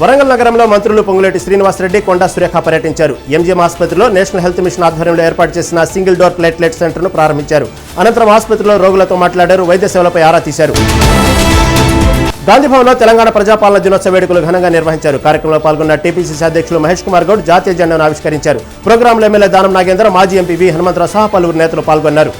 వరంగల్ నగరంలో మంత్రులు పొంగులేటి శ్రీనివాసరెడ్డి కొండా సురేఖ పర్యటించారు. ఎంజీఎం ఆసుపత్రిలో నేషనల్ హెల్త్ మిషన్ ఆధ్వర్యంలో ఏర్పాటు చేసిన సింగిల్ డోర్ ప్లేట్లెట్ సెంటర్ను ప్రారంభించారు. అనంతరం ఆసుపత్రిలో రోగులతో మాట్లాడారు వైద్య సేవలపై ఆరా తీశారు. గాంధీభవన్లో తెలంగాణ ప్రజాపాలన దినోత్సవ వేడుకలు ఘనంగా నిర్వహించారు. కార్యక్రమంలో పాల్గొన్న టీపీసీసీ అధ్యక్షులు మహేష్ కుమార్ గౌడ్ జాతీయ జెండాను ఆవిష్కరించారు. ప్రోగ్రాంలో ఎమ్మెల్యే దానం నాగేంద్ర మాజీ ఎంపీ వి హనుమంతరావు సహా పలువురు నేతలు పాల్గొన్నారు.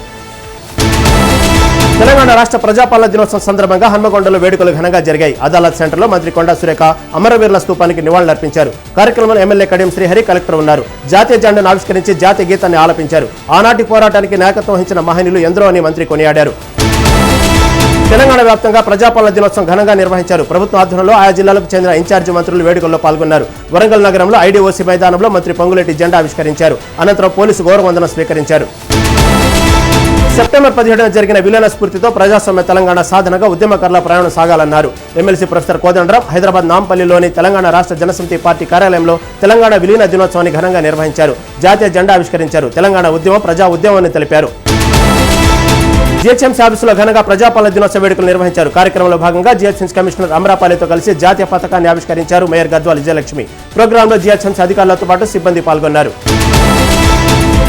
తెలంగాణ రాష్ట్ర ప్రజాపాలన దినోత్సవం సందర్భంగా హన్మకొండలో వేడుకలు ఘనంగా జరిగాయి. అదాలత్ సెంటర్లో మంత్రి కొండా సురేఖ అమరవీరుల స్థూపానికి నివాళులర్పించారు కార్యక్రమంలో ఎమ్మెల్యే కడియం శ్రీహరి కలెక్టర్ ఉన్నారు. జాతీయ జెండాను ఆవిష్కరించి జాతీయ గీతాన్ని ఆలపించారు. ఆనాటి పోరాటానికి నాయకత్వం వహించిన మహనీయులు ఎందరో అని మంత్రి కొనియాడారు. తెలంగాణ వ్యాప్తంగా ప్రజాపాలన దినోత్సవం ఘనంగా నిర్వహించారు. ప్రభుత్వ ఆధ్వర్యంలో ఆయా జిల్లాలకు చెందిన ఇన్ఛార్జి మంత్రులు వేడుకల్లో పాల్గొన్నారు. వరంగల్ నగరంలో ఐడీఓసీ మైదానంలో మంత్రి పొంగులేటి జెండా ఆవిష్కరించారు. అనంతరం పోలీసు గౌరవందనం స్వీకరించారు. సెప్టెంబర్ పదిహేడున జరిగిన విలీన స్ఫూర్తితో ప్రజాస్వామ్య తెలంగాణ సాధనగా ఉద్యమకారుల ప్రయాణం సాగాలన్నారు. ఎమ్మెల్సీ ప్రొఫెసర్ కోదండరాం హైదరాబాద్ నాంపల్లిలోని తెలంగాణ రాష్ట్ర జనసమితి పార్టీ కార్యాలయంలో తెలంగాణ విలీన దినోత్సవాన్ని ఘనంగా నిర్వహించారు. జాతీయ జెండా ఆవిష్కరించారు. తెలంగాణ ఉద్యమం ప్రజా ఉద్యమం తెలిపారు. జిహెచ్ఎంసీ ఆఫీసులో ఘనంగా ప్రజాపాలన దినోత్సవ వేడుకలు నిర్వహించారు. కార్యక్రమంలో భాగంగా జిహెచ్ఎంసీ కమిషనర్ అమరాపాలితో కలిసి జాతీయ పథకాన్ని ఆవిష్కరించారు మేయర్ గద్వాల్ విజయలక్ష్మి. ప్రోగ్రాంలో జిహెచ్ఎంసీ అధికారులతో పాటు సిబ్బంది పాల్గొన్నారు.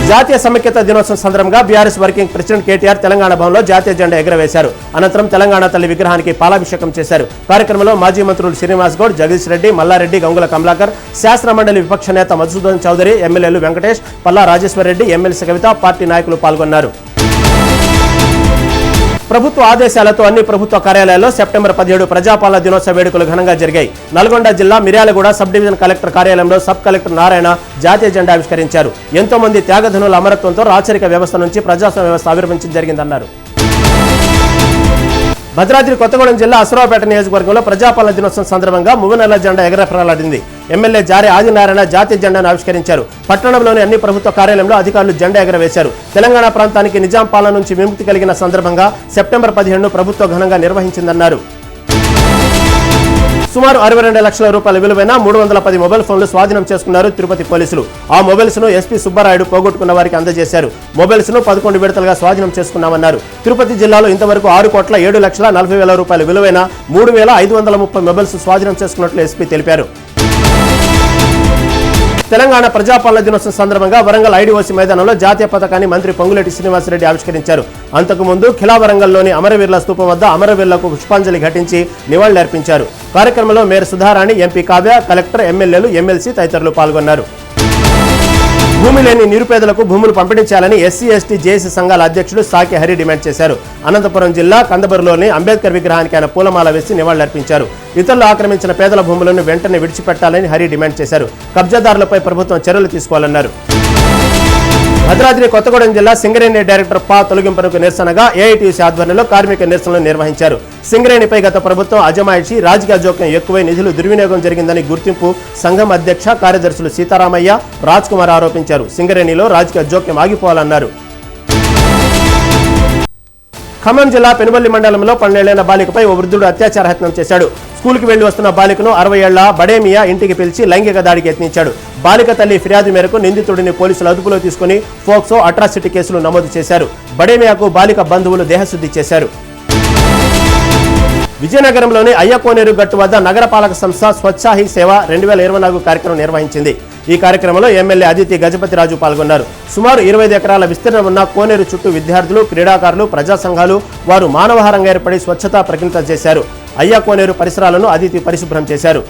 జాతీయ సమైక్యత దినోత్సవం సందర్భంగా BRS working president KTR Telangana భవన్లో జాతీయ జెండా ఎగురవేశారు. అనంతరం తెలంగాణ తల్లి విగ్రహానికి పాలాభిషేకం చేశారు. కార్యక్రమంలో మాజీ మంత్రులు శ్రీనివాస్ గౌడ్ జగదీష్ రెడ్డి మల్లారెడ్డి గంగుల కమలాకర్ శాసన మండలి విపక్ష నేత మధుసూదన్ చౌదరి ఎమ్మెల్యేలు వెంకటేష్ పల్లా రాజేశ్వర్ రెడ్డి ఎమ్మెల్సీ కవిత పార్టీ నాయకులు పాల్గొన్నారు. ప్రభుత్వ ఆదేశాలతో అన్ని ప్రభుత్వ కార్యాలయాల్లో సెప్టెంబర్ పదిహేడు ప్రజాపాలన దినోత్సవ వేడుకలు ఘనంగా జరిగాయి. నల్గొండ జిల్లా మిర్యాలగూడ సబ్ డివిజన్ కలెక్టర్ కార్యాలయంలో సబ్ కలెక్టర్ నారాయణ జాతీయ జెండా ఆవిష్కరించారు. ఎంతో మంది త్యాగధనుల అమరత్వంతో రాచరిక వ్యవస్థ నుంచి ప్రజాస్వామ్య వ్యవస్థ ఆవిర్భించడం జరిగిందన్నారు. భద్రాద్రి కొత్తగూడెం జిల్లా అసరావుపేట నియోజకవర్గంలో ప్రజాపాలన దినోత్సవం సందర్భంగా మువ్వనెల జెండా ఎగరప్రలాడింది. ఎమ్మెల్యే జారీ ఆదినారాయణ జాతీయ జెండాను ఆవిష్కరించారు. పట్టణంలోని అన్ని ప్రభుత్వ కార్యాలయంలో అధికారులు జెండా ఎగరవేశారు. తెలంగాణ ప్రాంతానికి నిజాం పాలన నుంచి విముక్తి కలిగిన సందర్భంగా సెప్టెంబర్ పదిహేడును ప్రభుత్వ ఘనంగా నిర్వహించిందన్నారు. సుమారు అరవై రెండు లక్షల రూపాయల విలువైన మూడు వందల పది మొబైల్ ఫోన్లు స్వాధీనం చేసుకున్నారు తిరుపతి పోలీసులు. ఆ మొబైల్స్ను ఎస్పీ సుబ్బారాయుడు పోగొట్టుకున్న వారికి అందజేశారు. మొబైల్స్ను పదకొండు విడతలుగా స్వాధీనం చేసుకున్నామన్నారు. తిరుపతి జిల్లాలో ఇంతవరకు ఆరు కోట్ల ఏడు లక్షల నలభై వేల రూపాయల విలువైన మూడు వేల ఐదు వందల ముప్పై మొబైల్స్ స్వాధీనం చేసుకున్నట్లు ఎస్పీ తెలిపారు. తెలంగాణ ప్రజాపాలన దినోత్సవం సందర్భంగా వరంగల్ ఐడిఓసి మైదానంలో జాతీయ పథకాన్ని మంత్రి పొంగులేటి శ్రీనివాసరెడ్డి ఆవిష్కరించారు. అంతకుముందు ఖిలావరంగల్లోని అమరవీరుల స్తూపం వద్ద అమరవీరులకు పుష్పాంజలి ఘటించి నివాళులర్పించారు. కార్యక్రమంలో mayor Sudharani MP Kavya collector ఎమ్మెల్యేలు ఎమ్మెల్సీ తదితరులు పాల్గొన్నారు. భూమి లేని నిరుపేదలకు భూములు పంపిణీ చేయాలని ఎస్సీ ఎస్టీ జేఏసీ సంఘాల అధ్యక్షుడు సాకి హరి డిమాండ్ చేశారు. అనంతపురం జిల్లా కందబరులోని అంబేద్కర్ విగ్రహానికి ఆయన పూలమాల వేసి నివాళులర్పించారు. ఇతరులు ఆక్రమించిన పేదల భూములను వెంటనే విడిచిపెట్టాలని హరి డిమాండ్ చేశారు. కబ్జాదారులపై ప్రభుత్వం చర్యలు తీసుకోవాలన్నారు. భద్రాద్రి కొత్తగూడెం జిల్లా సింగరేణి డైరెక్టర్ పా తొలగింపునకు నిరసనగా ఏఐటీసీ ఆధ్వర్యంలో కార్మిక నిరసనలు నిర్వహించారు. సింగరేణిపై గత ప్రభుత్వం అజమాయిషి రాజకీయ జోక్యం ఎక్కువై నిధులు దుర్వినియోగం జరిగిందని గుర్తింపు సంఘం అధ్యక్ష కార్యదర్శులు సీతారామయ్య రాజ్ కుమార్ ఆరోపించారు. సింగరేణిలో రాజకీయ జోక్యం ఆగిపోవాలన్నారు. ఖమ్మం జిల్లా పెనుబల్లి మండలంలో పన్నెండేళ్ళ బాలికపై ఓ వృద్ధుడు అత్యాచార యత్నం చేశాడు. స్కూల్కి వెళ్ళి వస్తున్న బాలికను అరవై ఏళ్ళ బడేమియా ఇంటికి పిలిచి లైంగిక దాడికి యత్నించాడు. బాలిక తల్లి ఫిర్యాదు మేరకు నిందితుడిని పోలీసులు అదుపులో తీసుకుని ఫోక్సో అట్రాసిటీ కేసులు నమోదు చేశారు. బడేమియాకు బాలిక బంధువులు దేహశుద్ధి చేశారు. విజయనగరంలోని అయ్యకోనేరు గట్టు వద్ద నగరపాలక సంస్థ స్వచ్ఛాహి సేవ రెండు వేల ఇరవై నాలుగు కార్యక్రమం నిర్వహించింది. ఈ కార్యక్రమంలో ఎమ్మెల్యే అదితి గజపతిరాజు పాల్గొన్నారు. సుమారు ఇరవై ఎకరాల విస్తీర్ణం ఉన్న కోనేరు చుట్టూ విద్యార్థులు క్రీడాకారులు ప్రజా సంఘాలు వారు మానవహారంగా ఏర్పడి స్వచ్ఛతా ప్రకటన చేశారు. అయ్యా కోనేరు పరిసరాలను అదితి పరిశుభ్రం చేశారు.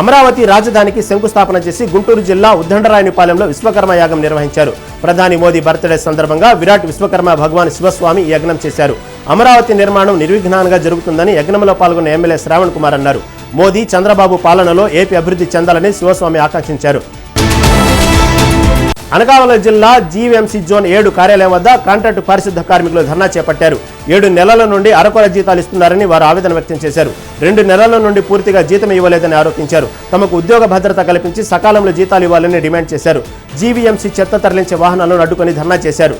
అమరావతి రాజధానికి శంకుస్థాపన చేసి గుంటూరు జిల్లా ఉద్దండరాయనిపాలెంలో విశ్వకర్మ యాగం నిర్వహించారు. ప్రధాని మోదీ బర్త్డే సందర్భంగా విరాట్ విశ్వకర్మ భగవాన్ శివస్వామి యజ్ఞం చేశారు. అమరావతి నిర్మాణం నిర్విఘ్నంగా జరుగుతుందని యజ్ఞంలో పాల్గొన్న ఎమ్మెల్యే శ్రావణ్ కుమార్ అన్నారు. మోదీ చంద్రబాబు పాలనలో ఏపీ అభివృద్ధి చెందాలని శివస్వామి ఆకాంక్షించారు. అనకాపల్లి జిల్లా జీవీఎంసీ జోన్ ఏడు కార్యాలయం వద్ద కాంట్రాక్టు పారిశుద్ధ కార్మికులు ధర్నా చేపట్టారు. ఏడు నెలల నుండి అరకొర జీతాలు ఇస్తున్నారని వారు ఆవేదన వ్యక్తం చేశారు. రెండు నెలల నుండి పూర్తిగా జీతం ఇవ్వలేదని ఆరోపించారు. తమకు ఉద్యోగ భద్రత కల్పించి సకాలంలో జీతాలు ఇవ్వాలని డిమాండ్ చేశారు. జీవీఎంసీ చెత్త తరలించే వాహనాలను అడ్డుకొని ధర్నా చేశారు.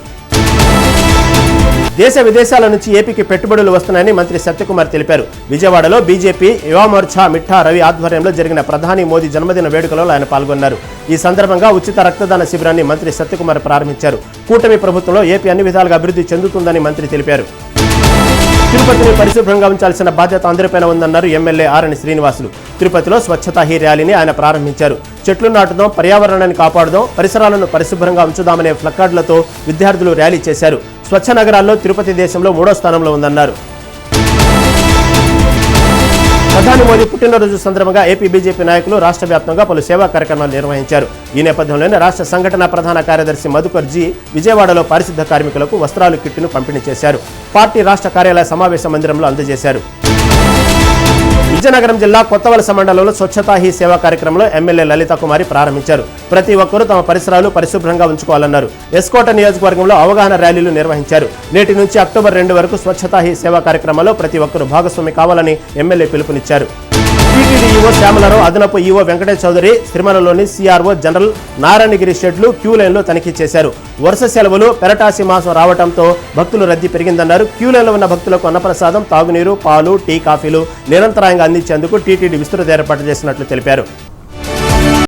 దేశ విదేశాల నుంచి ఏపీకి పెట్టుబడులు వస్తున్నాయని మంత్రి సత్యకుమార్ తెలిపారు. విజయవాడలో బీజేపీ యువమోర్చా మిఠా రవి ఆధ్వర్యంలో జరిగిన ప్రధాని మోదీ జన్మదిన వేడుకలో ఆయన పాల్గొన్నారు. ఈ సందర్భంగా ఉచిత రక్తదాన శిబిరాన్ని మంత్రి సత్యకుమార్ ప్రారంభించారు. కూటమి ప్రభుత్వంలో ఏపీ అన్ని విధాలుగా అభివృద్ధి చెందుతుందని మంత్రి తెలిపారు. తిరుపతిని పరిశుభ్రంగా ఉంచాల్సిన బాధ్యత అందరిపైన ఉందన్నారు ఎమ్మెల్యే ఆర్ఎన్ శ్రీనివాసులు. తిరుపతిలో స్వచ్ఛతా హీ ర్యాలీని ఆయన ప్రారంభించారు. చెట్లు నాటుదాం పర్యావరణాన్ని కాపాడుదాం పరిసరాలను పరిశుభ్రంగా ఉంచుదామనే ప్లకార్డులతో విద్యార్థులు ర్యాలీ చేశారు. స్వచ్ఛ నగరాల్లో తిరుపతి దేశంలో మూడో స్థానంలో ఉందన్నారు. ప్రధాని మోదీ పుట్టినరోజు సందర్భంగా ఏపీ బీజేపీ నాయకులు రాష్ట్ర వ్యాప్తంగా పలు సేవా కార్యక్రమాలు నిర్వహించారు. ఈ నేపథ్యంలోనే రాష్ట్ర సంఘటన ప్రధాన కార్యదర్శి మధుకర్ జీ విజయవాడలో పారిశుద్ధ కార్మికులకు వస్త్రాలు కిట్టును పంపిణీ చేశారు. పార్టీ రాష్ట్ర కార్యాలయ సమావేశ మందిరంలో అందజేశారు. విజయనగరం జిల్లా కొత్తవలస మండలంలో స్వచ్ఛతా హీ సేవా కార్యక్రమంలో ఎమ్మెల్యే లలిత కుమారి ప్రారంభించారు. ప్రతి ఒక్కరూ తమ పరిసరాలు పరిశుభ్రంగా ఉంచుకోవాలన్నారు. ఎస్కోట నియోజకవర్గంలో అవగాహన ర్యాలీలు నిర్వహించారు. నేటి నుంచి అక్టోబర్ రెండు వరకు స్వచ్ఛతా హీ సేవా కార్యక్రమంలో ప్రతి ఒక్కరూ భాగస్వామి కావాలని ఎమ్మెల్యే పిలుపునిచ్చారు. టీటీడీ ఈవో శ్యామలరావు అదనపు ఈవో వెంకటేష్ చౌదరి తిరుమలలోని సిఆర్ఓ జనరల్ నారాయణగిరి షెడ్లు క్యూ లైన్లో తనిఖీ చేశారు. వరుస సెలవులు పెరటాసి మాసం రావడంతో భక్తులు రద్దీ పెరిగిందన్నారు. క్యూ లైన్లో ఉన్న భక్తులకు అన్నప్రసాదం తాగునీరు పాలు టీ కాఫీలు నిరంతరాయంగా అందించేందుకు టీటీడీ విస్తృత ఏర్పాటు చేసినట్లు తెలిపారు